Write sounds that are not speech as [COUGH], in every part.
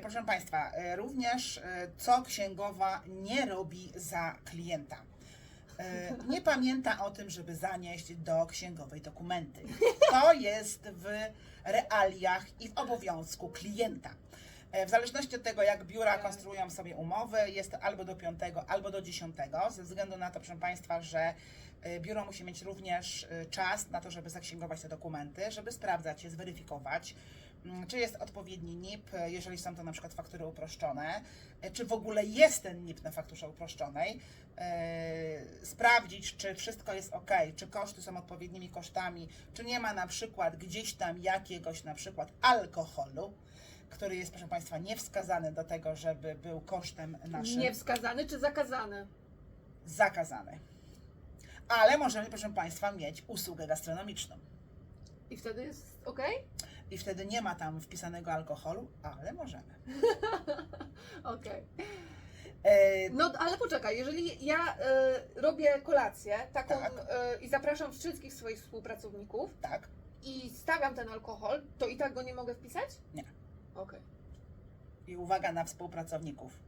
Państwa, e, również e, co księgowa nie robi za klienta. E, Nie pamięta o tym, żeby zanieść do księgowej dokumenty. To jest w realiach i w obowiązku klienta. E, W zależności od tego, jak biura konstruują sobie umowy, jest albo do 5, albo do 10, ze względu na to, proszę Państwa, że e, biuro musi mieć również e, czas na to, żeby zaksięgować te dokumenty, żeby sprawdzać je, zweryfikować, czy jest odpowiedni NIP, jeżeli są to na przykład faktury uproszczone, e, czy w ogóle jest ten NIP na fakturze uproszczonej, e, sprawdzić, czy wszystko jest ok, czy koszty są odpowiednimi kosztami, czy nie ma na przykład gdzieś tam jakiegoś na przykład alkoholu, który jest, proszę Państwa, niewskazany do tego, żeby był kosztem naszym Niewskazany czy zakazany? zakazany. Ale możemy, proszę Państwa, mieć usługę gastronomiczną. I wtedy jest ok? I wtedy nie ma tam wpisanego alkoholu, ale możemy. [LAUGHS] Okej. E, No ale poczekaj, jeżeli ja e, robię kolację taką Tak. e, i zapraszam wszystkich swoich współpracowników tak, i stawiam ten alkohol, to i tak go nie mogę wpisać? Nie. Okej. i uwaga na współpracowników,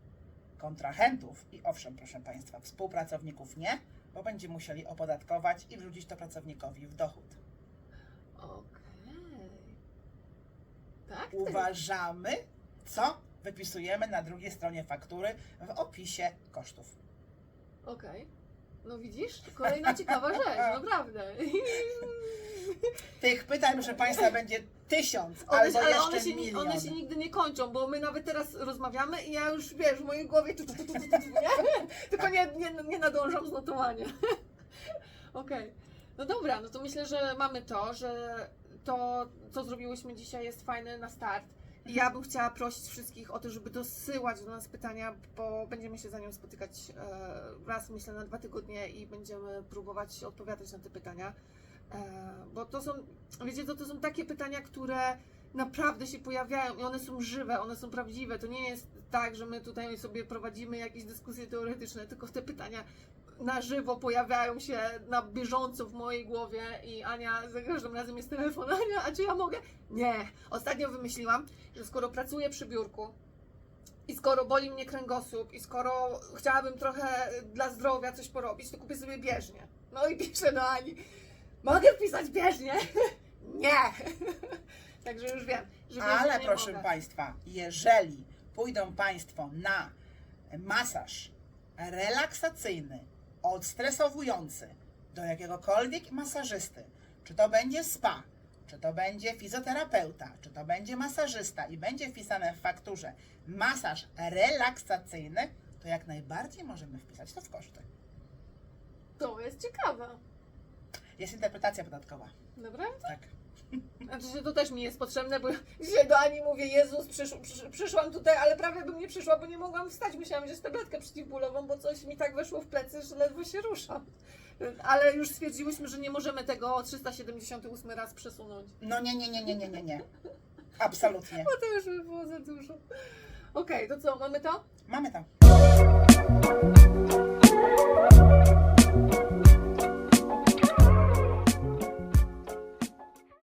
kontrahentów i owszem, proszę Państwa, współpracowników nie, bo będziemy musieli opodatkować i wrzucić to pracownikowi w dochód. Okej. Tak? ty? Uważamy, co wypisujemy na drugiej stronie faktury w opisie kosztów. Okej. No widzisz? Kolejna ciekawa rzecz, [LAUGHS] naprawdę. Tych pytań, proszę Państwa, będzie tysiąc One, albo ale jeszcze one się, ni- milion. one się nigdy nie kończą, bo my nawet teraz rozmawiamy i ja już, wiesz, w mojej głowie tu, tu, tu, tu, tu, tu, nie? [LAUGHS] tylko nie, nie, nie nadążam z notowaniem. [LAUGHS] Okej. No dobra, no to myślę, że mamy to, że to, co zrobiłyśmy dzisiaj jest fajne na start. I ja bym chciała prosić wszystkich o to, żeby dosyłać do nas pytania, bo będziemy się za nią spotykać e, raz, myślę, na dwa tygodnie i będziemy próbować odpowiadać na te pytania. E, bo to są, wiecie, to, to są takie pytania, które naprawdę się pojawiają i one są żywe, one są prawdziwe. To nie jest tak, że my tutaj sobie prowadzimy jakieś dyskusje teoretyczne, tylko te pytania na żywo pojawiają się na bieżąco w mojej głowie i Ania za każdym razem jest telefon. Ania, a czy ja mogę? Nie. Ostatnio wymyśliłam, że skoro pracuję przy biurku i skoro boli mnie kręgosłup i skoro chciałabym trochę dla zdrowia coś porobić, to kupię sobie bieżnię. No i piszę do Ani, mogę wpisać bieżnię? [LAUGHS] Nie. Także już wiem, że Ale nie proszę mogę. Państwa, jeżeli pójdą Państwo na masaż relaksacyjny, odstresowujący do jakiegokolwiek masażysty, czy to będzie spa, czy to będzie fizjoterapeuta, czy to będzie masażysta i będzie wpisane w fakturze masaż relaksacyjny, to jak najbardziej możemy wpisać to w koszty. To jest ciekawe. Jest interpretacja podatkowa. Naprawdę? Tak. Znaczy, to też mi jest potrzebne, bo [LAUGHS] dzisiaj do Ani mówię, Jezus, przysz, przysz, przyszłam tutaj, ale prawie bym nie przyszła, bo nie mogłam wstać. Myślałam, że jest tabletkę przeciwbólową, bo coś mi tak weszło w plecy, że ledwo się ruszam. Ale już stwierdziłyśmy, że nie możemy tego o 378 raz przesunąć, No nie, nie, nie, nie, nie, nie, nie. Absolutnie. [LAUGHS] bo to już by było za dużo. Okej, to co, mamy to? Mamy to.